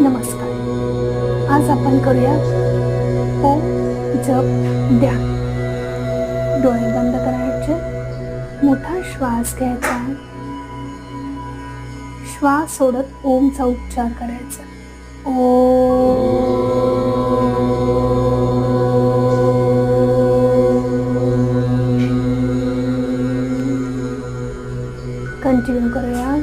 नमस्कार. आज आपण करूया ओ जप ध्यान. डोळे बंद करायचे. मोठा श्वास घ्यायचा. श्वास सोडत ओमचा उच्चार करायचा. ओ कंटिन्यू करूया.